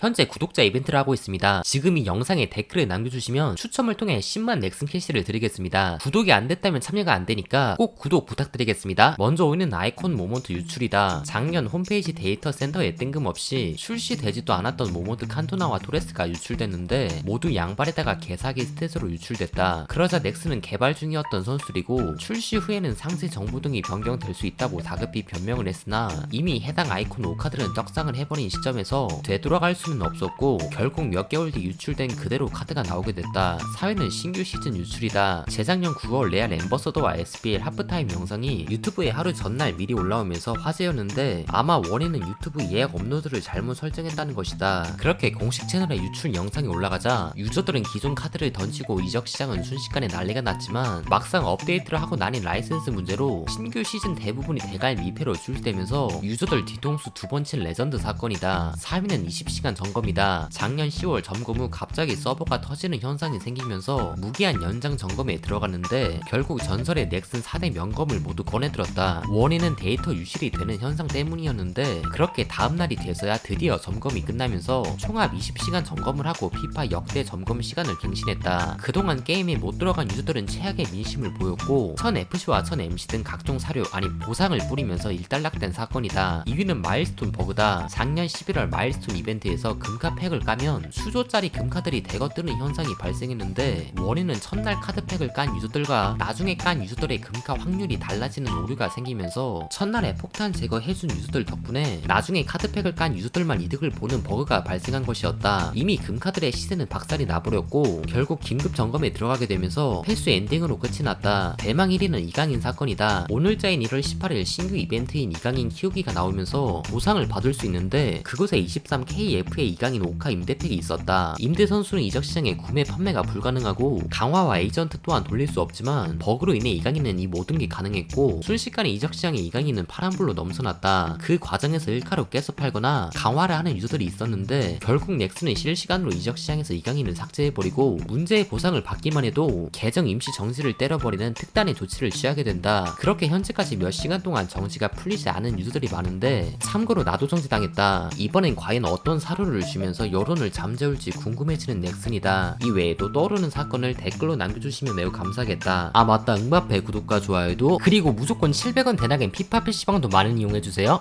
현재 구독자 이벤트를 하고 있습니다. 지금 이 영상에 댓글을 남겨주시면 추첨을 통해 10만 넥슨 캐시를 드리겠습니다. 구독이 안 됐다면 참여가 안 되니까 꼭 구독 부탁드리겠습니다. 먼저 오는 아이콘 모먼트 유출이다. 작년 홈페이지 데이터 센터에 뜬금없이 출시되지도 않았던 모먼트 칸토나와 토레스가 유출됐는데 모두 양발에다가 개사기 스탯으로 유출됐다. 그러자 넥슨은 개발 중이었던 선수들이고 출시 후에는 상세 정보 등이 변경될 수 있다고 다급히 변명을 했으나 이미 해당 아이콘 오카들은 떡상을 해버린 시점에서 되돌아갈 수는 없었고 결국 몇 개월 뒤 유출된 그대로 카드가 나오게 됐다. 사회는 신규 시즌 유출이다. 재작년 9월 레알 엠버서더와 SBL 하프타임 영상이 유튜브에 하루 전날 미리 올라오면서 화제였는데 아마 원인은 유튜브 예약 업로드를 잘못 설정했다는 것이다. 그렇게 공식 채널에 유출 영상이 올라가자 유저들은 기존 카드를 던지고 이적 시장은 순식간에 난리가 났지만 막상 업데이트를 하고 나닌 라이센스 문제로 신규 시즌 대부분이 대갈 미패로 출시되면서 유저들 뒤통수 두 번 친 레전드 사건이다. 3위는 20시간 점검이다. 작년 10월 점검 후 갑자기 서버가 터지는 현상이 생기면서 무기한 연장 점검에 들어갔는데 결국 전설의 넥슨 4대 명검을 모두 꺼내들었다. 원인은 데이터 유실이 되는 현상 때문이었는데 그렇게 다음날이 돼서야 드디어 점검이 끝나면서 총합 20시간 점검을 하고 피파 역대 점검 시간을 갱신했다. 그동안 게임에 못 들어간 유저들은 최악의 민심을 보였고 1000FC와 1000MC 등 각종 사료 아니 보상을 뿌리면서 일단락된 사건이다. 2위는 마일스톤 버그다. 작년 11월 마일스톤 이벤트에서 금카 팩을 까면 수조짜리 금카들이 대거 뜨는 현상이 발생했는데 원인은 첫날 카드팩을 깐 유저들과 나중에 깐 유저들의 금카 확률이 달라지는 오류가 생기면서 첫날에 폭탄 제거해준 유저들 덕분에 나중에 카드팩을 깐 유저들만 이득을 보는 버그가 발생한 것이었다. 이미 금카들의 시세는 박살이 나버렸고 결국 긴급 점검에 들어가게 되면서 패스 엔딩으로 끝이 났다. 대망 1위는 이강인 사건이다. 오늘자인 1월 18일 신규 이벤트인 이강인 키우기가 나오면서 보상을 받을 수 있는데 그곳에 23KF 의 이강인 오카 임대팩이 있었다. 임대 선수는 이적 시장에 구매 판매가 불가능하고 강화와 에이전트 또한 돌릴 수 없지만 버그로 인해 이강인은 이 모든 게 가능했고 순식간에 이적 시장에 이강인은 파란불로 넘쳐났다. 그 과정에서 1카로 깨서 팔거나 강화를 하는 유저들이 있었는데 결국 넥슨은 실시간으로 이적 시장에서 이강인을 삭제해버리고 문제의 보상을 받기만 해도 계정 임시 정지를 때려버리는 특단의 조치를 취하게 된다. 그렇게 현재까지 몇 시간 동안 정지가 풀리지 않은 유저들이 많은데 참고로 나도 정지당했다. 이번엔 과연 어떤 사료를 주면서 여론을 잠재울지 궁금해지는 넥슨이다. 이 외에도 떠오르는 사건을 댓글로 남겨주시면 매우 감사하겠다. 아 맞다 응마페 구독과 좋아요도 그리고 무조건 700원 대낙엔 피파 PC방도 많은 이용해주세요.